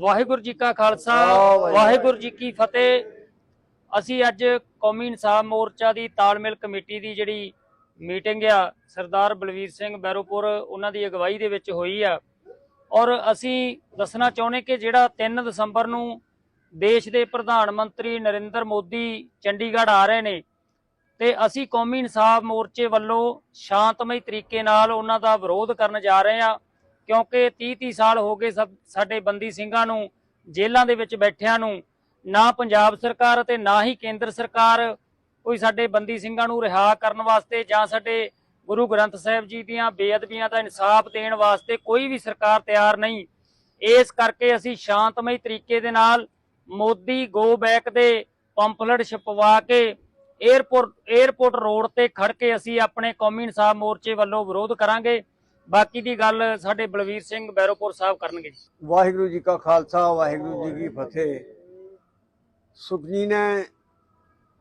ਵਾਹਿਗੁਰੂ ਜੀ ਕਾ ਖਾਲਸਾ ਵਾਹਿਗੁਰੂ। ਜੀ ਕੀ ਫਤਿਹ। ਅਸੀਂ ਅੱਜ ਕੌਮੀ ਇਨਸਾਫ ਮੋਰਚਾ ਦੀ ਤਾਲਮੇਲ ਕਮੇਟੀ ਦੀ ਜਿਹੜੀ ਮੀਟਿੰਗ ਆ ਸਰਦਾਰ ਬਲਵੀਰ ਸਿੰਘ ਬੈਰੋਪੁਰ ਉਹਨਾਂ ਦੀ ਅਗਵਾਈ ਦੇ ਵਿੱਚ ਹੋਈ ਆ। ਔਰ ਅਸੀਂ ਦੱਸਣਾ ਚਾਹੁੰਦੇ ਕਿ ਜਿਹੜਾ 3 ਦਸੰਬਰ ਨੂੰ ਦੇਸ਼ ਦੇ ਪ੍ਰਧਾਨ ਮੰਤਰੀ ਨਰਿੰਦਰ ਮੋਦੀ ਚੰਡੀਗੜ੍ਹ ਆ ਰਹੇ ਨੇ ਤੇ ਅਸੀਂ ਕੌਮੀ ਇਨਸਾਫ ਮੋਰਚੇ ਵੱਲੋਂ ਸ਼ਾਂਤਮਈ ਤਰੀਕੇ ਨਾਲ ਉਹਨਾਂ ਦਾ ਵਿਰੋਧ ਕਰਨ ਜਾ ਰਹੇ ਹਾਂ ਕਿਉਂਕਿ 30 30 ਸਾਲ ਹੋ ਗਏ ਸਭ ਸਾਡੇ ਬੰਦੀ ਸਿੰਘਾਂ ਨੂੰ ਜੇਲ੍ਹਾਂ ਦੇ ਵਿੱਚ ਬੈਠਿਆਂ ਨੂੰ, ਨਾ ਪੰਜਾਬ ਸਰਕਾਰ ਅਤੇ ਨਾ ਹੀ ਕੇਂਦਰ ਸਰਕਾਰ ਕੋਈ ਸਾਡੇ ਬੰਦੀ ਸਿੰਘਾਂ ਨੂੰ ਰਿਹਾ ਕਰਨ ਵਾਸਤੇ ਜਾਂ ਸਾਡੇ ਗੁਰੂ ਗ੍ਰੰਥ ਸਾਹਿਬ ਜੀ ਦੀਆਂ ਬੇਅਦਬੀਆਂ ਦਾ ਇਨਸਾਫ ਦੇਣ ਵਾਸਤੇ ਕੋਈ ਵੀ ਸਰਕਾਰ ਤਿਆਰ ਨਹੀਂ। ਇਸ ਕਰਕੇ ਅਸੀਂ ਸ਼ਾਂਤਮਈ ਤਰੀਕੇ ਦੇ ਨਾਲ ਮੋਦੀ ਗੋ ਬੈਕ ਦੇ ਪੰਪਲੇਟ ਛਪਵਾ ਕੇ 에ਅਰਪੋਰਟ 에ਅਰਪੋਰਟ ਰੋਡ ਤੇ ਖੜ ਕੇ ਅਸੀਂ ਆਪਣੇ ਕੌਮੀ ਇਨਸਾਫ ਮੋਰਚੇ ਵੱਲੋਂ ਵਿਰੋਧ ਕਰਾਂਗੇ। ਬਾਕੀ ਦੀ ਗੱਲ ਸਾਡੇ ਬਲਵੀਰ ਸਿੰਘ ਬੈਰੋਪੁਰ ਸਾਹਿਬ ਕਰਨਗੇ ਵਾਹਿਗੁਰੂ ਜੀ ਕਾ ਖਾਲਸਾ, ਵਾਹਿਗੁਰੂ ਜੀ ਕੀ ਫਤਿਹ। ਸੁਖਜੀ ਨੇ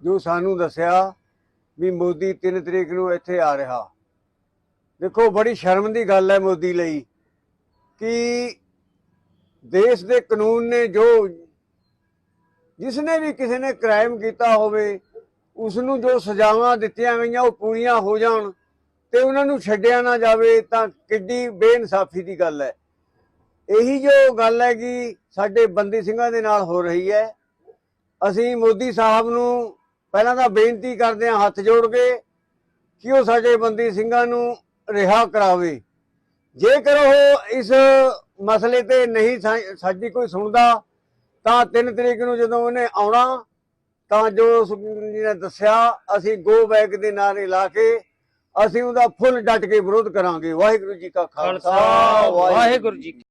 ਜੋ ਸਾਨੂੰ ਦੱਸਿਆ ਵੀ ਮੋਦੀ 3 ਤਰੀਕ ਨੂੰ ਇੱਥੇ ਆ ਰਿਹਾ। ਦੇਖੋ, ਬੜੀ ਸ਼ਰਮ ਦੀ ਗੱਲ ਹੈ ਮੋਦੀ ਲਈ ਕਿ ਦੇਸ਼ ਦੇ ਕਾਨੂੰਨ ਨੇ ਜੋ ਜਿਸ ਨੇ ਵੀ ਕਿਸੇ ਨੇ ਕ੍ਰਾਈਮ ਕੀਤਾ ਹੋਵੇ ਉਸ ਨੂੰ ਜੋ ਸਜ਼ਾਵਾਂ ਦਿੱਤੀਆਂ ਗਈਆਂ, ਉਹ ਪੂਰੀਆਂ ਹੋ ਜਾਣ। ਤੇ ਉਹਨਾਂ ਨੂੰ ਛੱਡਿਆ ਨਾ ਜਾਵੇ ਤਾਂ ਕਿੱਡੀ ਬੇਇਨਸਾਫੀ ਦੀ ਗੱਲ ਹੈ। ਇਹੀ ਜੋ ਗੱਲ ਹੈ ਕਿ ਸਾਡੇ ਬੰਦੀ ਸਿੰਘਾਂ ਦੇ ਨਾਲ ਹੋ ਰਹੀ ਹੈ। ਅਸੀਂ ਮੋਦੀ ਸਾਹਿਬ ਨੂੰ ਪਹਿਲਾਂ ਤਾਂ ਬੇਨਤੀ ਕਰਦੇ ਹਾਂ ਹੱਥ ਜੋੜ ਕੇ ਕਿ ਉਹ ਸਾਡੇ ਬੰਦੀ ਸਿੰਘਾਂ ਨੂੰ ਰਿਹਾ ਕਰਾਵੇ। ਜੇਕਰ ਉਹ ਇਸ ਮਸਲੇ ਤੇ ਨਹੀਂ ਸਾਡੀ ਕੋਈ ਸੁਣਦਾ, ਤਾਂ 3 ਤਰੀਕ ਨੂੰ ਜਦੋਂ ਉਹਨੇ ਆਉਣਾ, ਤਾਂ ਜੋ ਸੁਖਬੀਰ ਜੀ ਨੇ ਦੱਸਿਆ, ਅਸੀਂ ਗੋ ਬੈਕ ਦੇ ਨਾਰੇ ਲਾ ਕੇ ਅਸੀਂ ਉਹਦਾ ਫੁੱਲ ਡਟ ਕੇ ਵਿਰੋਧ ਕਰਾਂਗੇ। ਵਾਹਿਗੁਰੂ ਜੀ ਕਾ ਖਾਲਸਾ ਵਾਹਿਗੁਰੂ ਜੀ ਕੀ